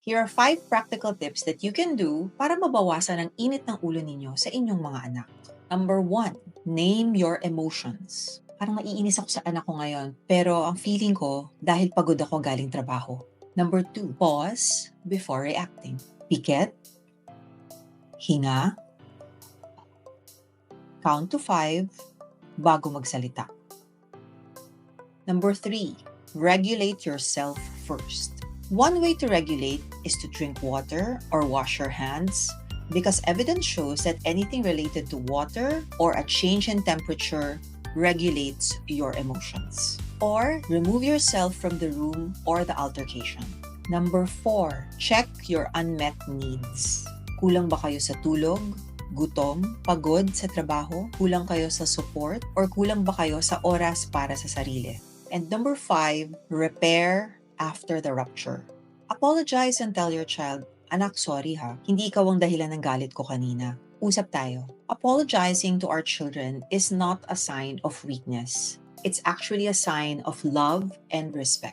Here are five practical tips that you can do para mabawasan ang init ng ulo ninyo sa inyong mga anak. Number one, name your emotions. Parang naiinis ako sa anak ko ngayon, pero ang feeling ko, dahil pagod ako galing trabaho. Number two, pause before reacting. Pikit, hinga, count to five bago magsalita. Number three, regulate yourself first. One way to regulate is to drink water or wash your hands because evidence shows that anything related to water or a change in temperature regulates your emotions. Or remove yourself from the room or the altercation. Number four, check your unmet needs. Kulang ba kayo sa tulog, gutom, pagod sa trabaho, kulang kayo sa support, or kulang ba kayo sa oras para sa sarili? And number five, repair after the rupture. Apologize and tell your child, Anak, sorry ha. Hindi ikaw ang dahilan ng galit ko kanina. Usap tayo. Apologizing to our children is not a sign of weakness. It's actually a sign of love and respect.